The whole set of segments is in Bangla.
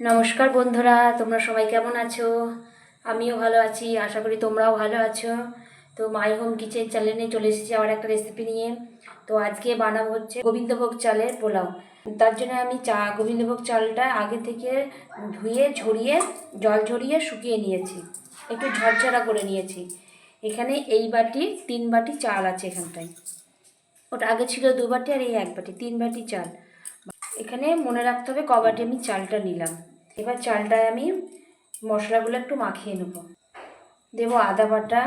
নমস্কার বন্ধুরা, তোমরা সবাই কেমন আছো? আমিও ভালো আছি, আশা করি তোমরাও ভালো আছো। তো মাই হোম কিচেন চ্যানেলে চলে এসেছি আবার একটা রেসিপি নিয়ে। তো আজকে বানাবো হচ্ছে গোবিন্দভোগ চালের পোলাও। তার জন্য আমি চা, গোবিন্দভোগ চালটা আগে থেকে ধুয়ে, ঝরিয়ে, জল ঝরিয়ে শুকিয়ে নিয়েছি। একটু ঝরঝরা করে নিয়েছি। এখানে এই বাটি, তিন বাটি চাল আছে এখানটায়। ওটা আগে ছিল দু বাটি আর এই এক বাটি, তিন বাটি চাল। এখানে মনে রাখতে হবে ক বাটি আমি চালটা নিলাম। এবার চালটায় আমি মশলাগুলো একটু মাখিয়ে নেব। দেবো আদা বাটা,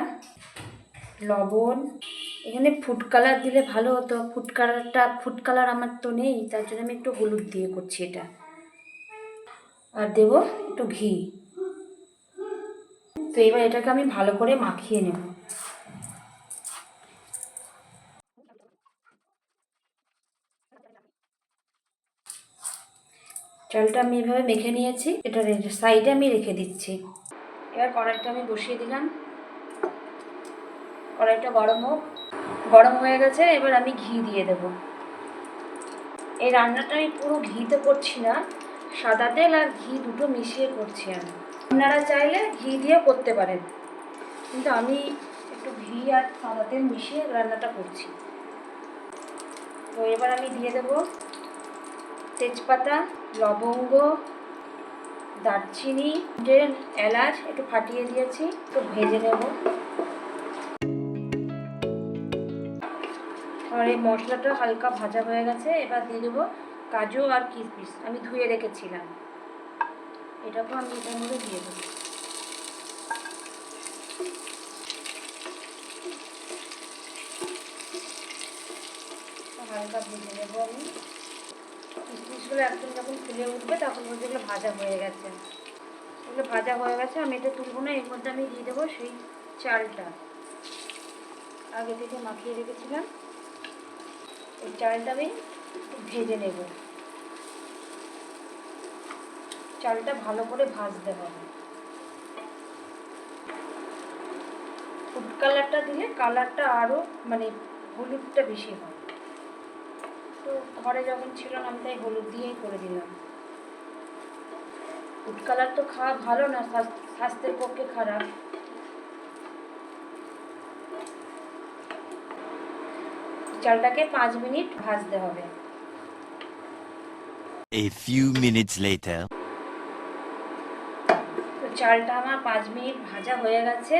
লবণ। এখানে ফুড কালার দিলে ভালো হতো। ফুড কালারটা ফুড কালার আমার তো নেই, তার জন্য আমি একটু হলুদ দিয়ে করছি এটা। আর দেবো একটু ঘি। তো এবার এটাকে আমি ভালো করে মাখিয়ে নেব। চালটা আমি এভাবে মেখে নিয়েছি। এটা সাইডে আমি রেখে দিচ্ছি। এবার কড়াইটা আমি বসিয়ে দিলাম। কড়াইটা গরম হোক। গরম হয়ে গেছে, এবার আমি ঘি দিয়ে দেব। এই রান্নাটা আমি পুরো ঘিতে করছি না। সাদা তেল আর ঘি দুটো মিশিয়ে করছি আমি। আপনারা চাইলে ঘি দিয়ে করতে পারেন। কিন্তু আমি একটু ঘি আর সাদা তেল মিশিয়ে রান্নাটা করছি। তো এবার আমি দিয়ে দেবো তেজপাতা, লবঙ্গ, দারচিনি এলাচ একটু ফাটিয়ে দিয়েছি, একটু ভেজে নেব। আর এই মশলাটা হালকা ভাজা হয়ে গেছে, এবার দিয়ে দেবো কাজু আর কিশমিশ। আমি ধুয়ে রেখেছিলাম। এটাকেও আমি এটার মধ্যে দিয়ে দেবো। হালকা ভেজে নেব আমি। কিশমিশগুলো একদম যখন ফুলে উঠবে তখন বলতে এগুলো ভাজা হয়ে গেছে। এগুলো ভাজা হয়ে গেছে, আমি এটা তুলবো না, এর মধ্যে আমি দিয়ে দেবো সেই চালটা। আগে থেকে মাখিয়ে রেখেছিলাম। এই চালটা আমি ভেজে নেব। চালটা ভালো করে ভাজতে হবে। ফুড কালারটা দিলে কালারটা আরও মানে হলুদটা বেশি হয়। তো ঘরে যখন ছিল না আমি তাই হলুদ দিয়েই করে দিলাম। ফুড কালার তো খাওয়া ভালো না স্বাস্থ্যের পক্ষে খারাপ। চালটাকে পাঁচ মিনিট ভাজতে হবে। A few minutes later. তো চালটা আমার পাঁচ মিনিট ভাজা হয়ে গেছে।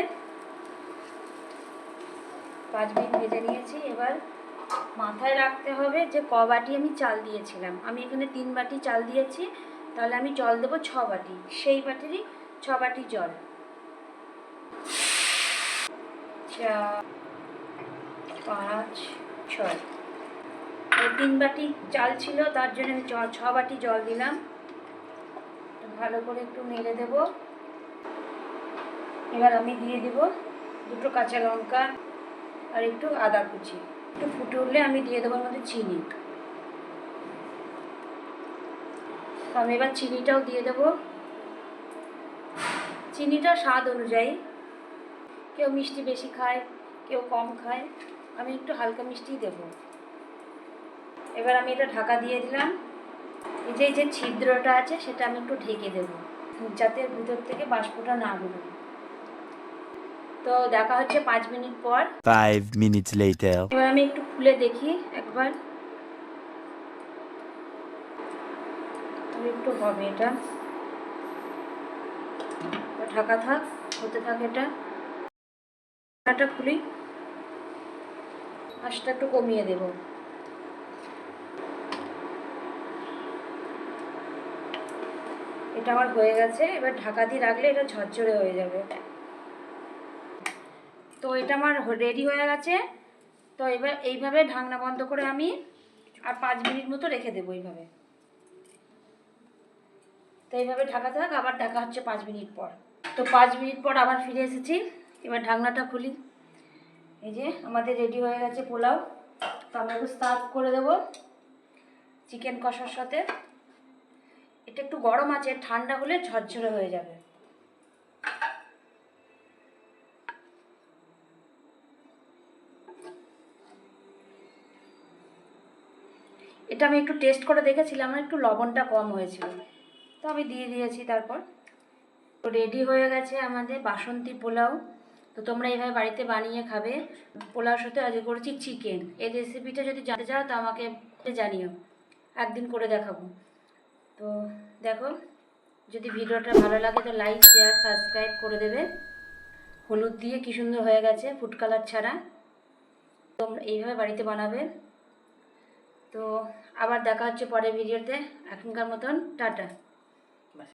পাঁচ মিনিট ভেজে নিয়েছি এবার মাথায় রাখতে হবে যে ক বাটি আমি চাল দিয়েছিলাম। আমি এখানে তিন বাটি চাল দিয়েছি, তাহলে আমি জল দেবো ছ বাটি। সেই বাটিরই ছ বাটি জল। পাঁচ, ছয়। তিন বাটি চাল ছিল, তার জন্য আমি ছ বাটি জল দিলাম। ভালো করে একটু নেড়ে দেবো। এবার আমি দিয়ে দেব দুটো কাঁচা লঙ্কা আর একটু আদা কুচি। একটু ফুটে উঠলে আমি দিয়ে দেবো মধ্যে চিনি। আমি এবার চিনিটাও দিয়ে দেবো। চিনিটা স্বাদ অনুযায়ী কেউ মিষ্টি বেশি খায়, কেউ কম খায়, আমি একটু হালকা মিষ্টিই দেবো। এবার আমি এটা ঢাকা দিয়ে দিলাম। এই যে যে ছিদ্রটা আছে, সেটা আমি একটু ঢেকে দেবো। যাতে ভিতর থেকে বাষ্পটা না বেরোয়। তো দেখা হচ্ছে পাঁচ মিনিট পর। Minutes later. এবার আমি একটু খুলে দেখি একবার। একটু হবে এটা। ঢাকা থাক হতে থাক এটা। ঢাকাটা খুলি। একটু কমিয়ে দেব। এটা আমার হয়ে গেছে। এবার ঢাকা দিয়ে রাখলে এটা ঝরঝরে হয়ে যাবে। তো এটা আমার রেডি হয়ে গেছে। তো এবার এইভাবে ঢাকনা বন্ধ করে আমি আর পাঁচ মিনিট মতো রেখে দেবো এইভাবে। তো এইভাবে ঢাকা থাক, আবার ঢাকা হচ্ছে পাঁচ মিনিট পর। তো পাঁচ মিনিট পর আবার ফিরে এসেছি। এবার ঢাকনাটা খুলি। এই যে আমাদের রেডি হয়ে গেছে পোলাও। তো আমরা একটু সার্ভ করে দেবো চিকেন কষার সাথে। এটা একটু গরম আছে, ঠান্ডা হলে ঝরঝরে হয়ে যাবে। এটা আমি একটু টেস্ট করে দেখেছিলাম, আমার একটু লবণটা কম হয়েছিল। তো আমি দিয়ে দিয়েছি তারপর। তো রেডি হয়ে গেছে আমাদের বাসন্তী পোলাও। তো তোমরা এইভাবে বাড়িতে বানিয়ে খাবে। পোলাওর সাথে আজকে করেছি চিকেন এই রেসিপিটা যদি জানতে চাও, তো আমাকে জানিও। একদিন করে দেখাবো। তো দেখো, যদি ভিডিওটা ভালো লাগে, তো লাইক শেয়ার সাবস্ক্রাইব করে দেবে। হলুদ দিয়ে কী সুন্দর হয়ে গেছে ফুড কালার ছাড়া। তোমরা এইভাবে বাড়িতে বানাবে। তো আবার দেখা হচ্ছে পরের ভিডিওতে। এখনকার মতন টাটা।